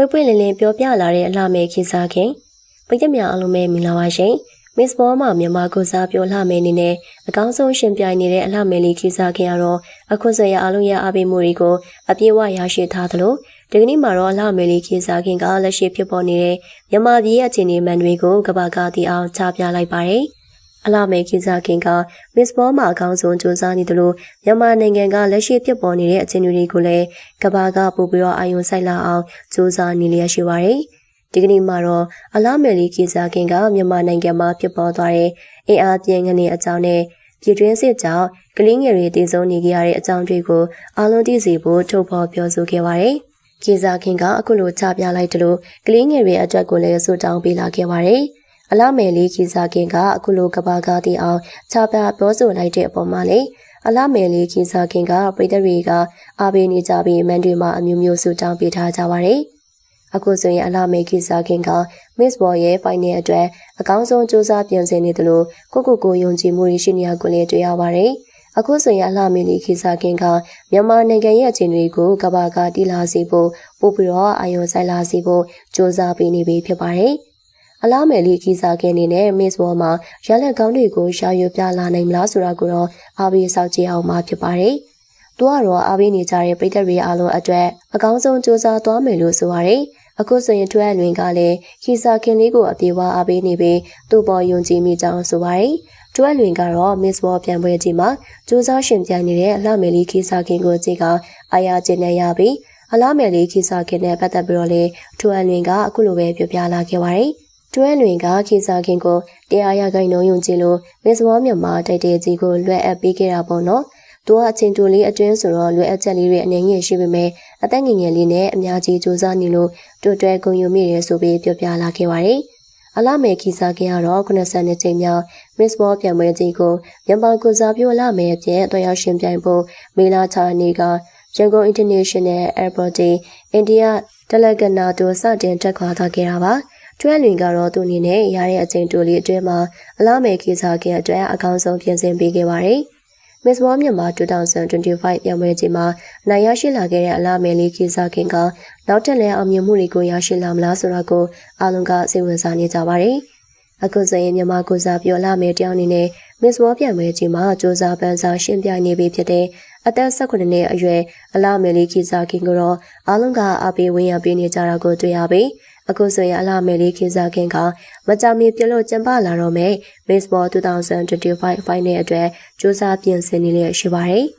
ပွေပွေလင်းလင်းပြောပြလာတဲ့အလှမဲ့ခေစားခင်ပရိသတ်များအားလုံးပဲမင်္ဂလာပါရှင်မစ်ဘောမှာမြန်မာကိုစားပြောလှမယ်နေနဲ့အကောင်းဆုံးရှင်ပြိုင်နေတဲ့အလှမယ်လေးခေစားခင်ကတော့အခုဆိုရအားလုံးရဲ့အားပေးမှုတွေကိုအပြည့်အဝရရှိထားသလိုဒီကနေ့မှာတော့အလှမယ်လေးခေစားခင်ကလက်ရှိဖြစ်ပေါ်နေတဲ့မြန်မာပြည်ရဲ့အခြေအနေမှန်တွေကိုကဘာကတီအောင်ချပြလိုက်ပါတယ် အလှမယ်ခေစားခင်ကမစ်ဘောမှာအကောင်းဆုံးစူးစမ်းနေတယ်လို့မြန်မာနိုင်ငံကလက်ရှိဖြစ်ပေါ်နေတဲ့အခြေအနေတွေကိုလည်းကဘာကပို့ပြီးတော့အာရုံစိုက်လာအောင်စူးစမ်းနေလျက်ရှိပါတယ်။ဒီကနေ့မှာတော့အလားမယ်လီခေစားခင်ကမြန်မာနိုင်ငံမှာဖြစ်ပေါ်သွားတဲ့အင်အားပြင်းငနေအကြောင်းနဲ့ပြည်တွင်းစစ်ကြောင့်ကလေးငယ်တွေတည်ဆုံနေကြရတဲ့အကြောင်းတွေကိုအားလုံးသိစေဖို့ထုတ်ဖော်ပြောဆိုခဲ့ပါတယ်။ခေစားခင်ကအခုလိုချပြလိုက်တယ်လို့ကလေးငယ်တွေအတွက်ကိုလည်းဆုတောင်းပေးလာခဲ့ပါတယ်။ အလားမယ်လေးခေစားခင်ကအခုလိုကဘာကားတီအောင်ချပြပြောဆိုလိုက်တဲ့အပေါ်မှာလေအလားမယ်လေးခေစားခင်ကပြည်သူတွေကအားပေးနေကြပြီးမန်တွေမှာအမျိုးမျိုးဆုတောင်းပေးထားကြပါတယ်။အခုဆိုရင်အလားမေခိစာခင်က Miss World ရဲ့ဖိုင်နယ်အတွက်အကောင်းဆုံးစူးစမ်းပြင်ဆင်နေတယ်လို့ကိုကိုကိုယုံကြည်မှုရှိနေရကိုလည်းတွေ့ရပါတယ်။အခုဆိုရင်အလားမေလီခိစာခင်ကမြန်မာနိုင်ငံရဲ့အခြေအနေကိုကဘာကတီလာစီဖို့ပို့ပြီးတော့အာရုံစိုက်လာစီဖို့စူးစမ်းပေးနေပြီဖြစ်ပါတယ်။ အလားမယ်လီခိစာခင်နေနဲ့ Miss World မှာရလက်ကောင်းတွေကိုရှာရွပြလာနိုင်မလားဆိုတာကိုတော့အားပေးစောင့်ကြည့်အောင်မှာဖြစ်ပါတယ်။သူကတော့အားပေးနေကြတဲ့ပြည်သက်တွေအားလုံးအတွက်အကောင်းဆုံးစူးစမ်းသွားမယ်လို့ဆိုပါတယ်။အခုဆိုရင်ထွဲလွင်ကလည်းခီစာခင်လေးကိုအပြေဝအားပေးနေပြီးသူ့ပေါ်ယုံကြည်မိကြောင်းဆိုပါတယ်။ထွဲလွင်ကတော့ Miss World ပြန်ပွဲကြီးမှာစူးစမ်းရှင်ပြိုင်နေတဲ့အလှမယ်လေးခီစာခင်ကိုကြည့်ကအာရကျင်နေရပြီးအလားမယ်လေးခီစာခင်နဲ့ပတ်သက်ပြီးတော့လေထွဲလွင်ကအခုလိုပဲပြောပြလာခဲ့ပါတယ်။ တွဲလွင်ကခီစာခင်ကိုတရားရဂိုင်နှုံယုံကြည်လို့မစ္စဝါမြန်မာတိုက်တဲကြီးကိုလွှဲအပ်ပေးခဲ့တာပေါ့နော်။သူကအချင်းတူလေးအတွင်းဆိုတော့လွယ်အပ်ချက်လေးတွေအနေငယ်ရှိပေမဲ့အသက်ငယ်ငယ်လေးနဲ့အများကြီးစူးစမ်းနေလို့တူတွဲဂုံယူမိတယ်ဆိုပြီးပြောပြလာခဲ့ပါတယ်။အလားမယ်ခီစာခင်ကတော့90နှစ်ချိန်မြောက် Miss World ပြန်ပွဲကြီးကိုမြန်မာကိုစားပြုလာမယ်အပြင်တွဲရောက်ရှင်ပြိုင်ဖို့မေလာချာနေကရန်ကုန် International Airport အိန္ဒိယတလကနာတို့စတင်တက်ခွာသွားခဲ့တာပါ။ ကျွမ်းလွင်ကတော့သူအနေနဲ့ရတဲ့အချိန်တိုလေးအတွင်းမှာအလားမယ်ခေစာခင်အတွက်အကောင်းဆုံးပြင်ဆင်ပေးခဲ့ပါတယ်။ Miss World မြန်မာ2025ပြပွဲချိန်မှာနိုင်ရရှိလာခဲ့တဲ့အလားမယ်လေးခေစားခင်ကနောက်ထပ်လည်းအောင်မြင်မှုတွေကိုရရှိလာမလားဆိုတာကိုအားလုံးကစိတ်ဝင်စားနေကြပါတယ်။အခုဆိုရင်မြန်မာကိုစားပြောလာမယ်တယောက်အနေနဲ့ Miss World ပြပွဲချိန်မှာစ조사ပန်းစားရှင်းပြနေပြီဖြစ်တဲ့အသက်18နှစ်အရွယ်အလားမယ်လေးခေစားခင်ကတော့အားလုံးကအားပေးဝင်ရပေးနေကြတာကိုတွေ့ရပြီး အခုဆိုရင်အလားမယ်လေးခေစားခင်ကမကြမီပြုလုပ်ကျင်းပလာတော့မယ် Baseball 2025 Final အတွက်စ조사ပြင်ဆင်နေလျက်ရှိပါတယ်။